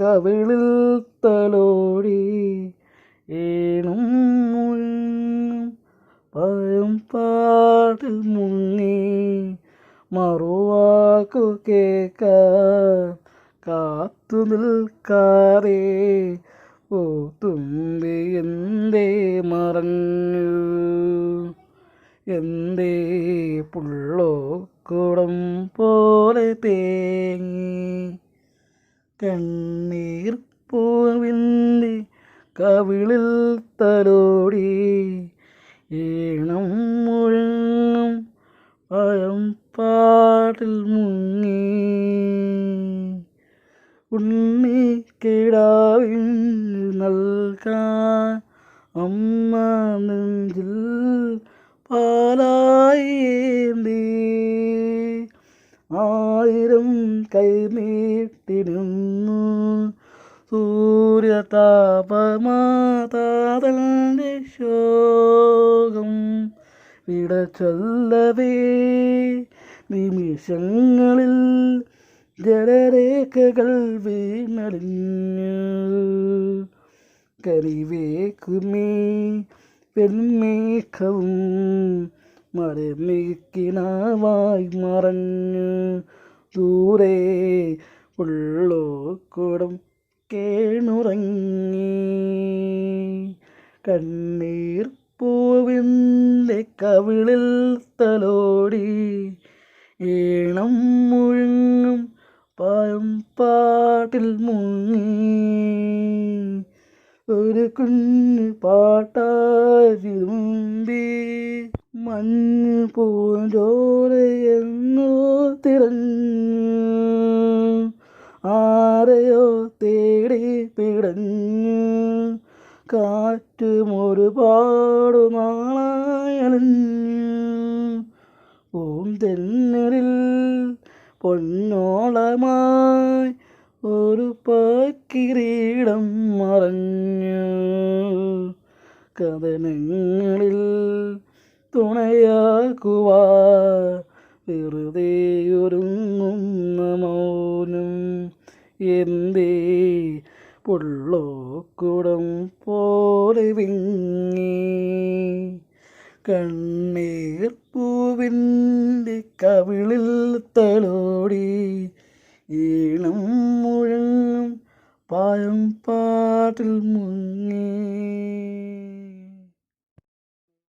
കവിളിൽ തലോടി ഏണും പഴം പാട്ടിൽ മുങ്ങി മറുവാക്കു കേൾക്കാൻ കാത്തു നിൽക്കാറേ ഓ തുമ്പി എന്തേ മറഞ്ഞു? എന്തേ പുള്ളോ കുടം പോലെ തേങ്ങി? കണ്ണീർ പൂവിന്റെ കവിളിൽ തലോടി. ഈണം മുഴങ്ങും പഴം പാട്ടിൽ മുങ്ങി. ഉണ്ണി കിടാവിൻ നൽകാൻ അമ്മ നെഞ്ചിൽ പാലായി ആയിരം കൈ നീട്ടിരുന്നു സൂര്യതാപമാതാതന്റെ ശോകം വിടച്ചൊല്ലവേ. നിമിഷങ്ങളിൽ ജലരേഖകൾ വീണടിഞ്ഞു കരിവേക്കുമേ പെൺമേഘവും മരമേക്കിനാവായി മറഞ്ഞു. ദൂരെ ഉള്ളോക്കുടം കേണുറങ്ങി. കണ്ണീർ പൂവിന്റെ കവിളിൽ തലോടി. ഈണം മുഴങ്ങും പായം പാട്ടിൽ മുങ്ങി. ഒരു കുഞ്ഞു പാട്ടായിരുമ്പി മഞ്ഞ് പൂഞ്ചോരയെന്നു ആരെയോ തേടി പിടഞ്ഞു കാറ്റും ഒരുപാട് നാളായലിഞ്ഞു പൂന്തെന്നലിൽ പൊന്നോളമായി ഒരു പാക്കിരീടം മറഞ്ഞു. കഥനങ്ങളിൽ തുണയാക്കുവാ വെറുതെ ഒരുങ്ങുന്ന മൗനം എന്തേ? പുള്ളോക്കുടം പോലെ വിങ്ങി. കണ്ണീർ പൂവിന്റെ കവിളിൽ തലോടി. ഈണം മുഴങ്ങും പായം പാട്ടിൽ മുങ്ങി.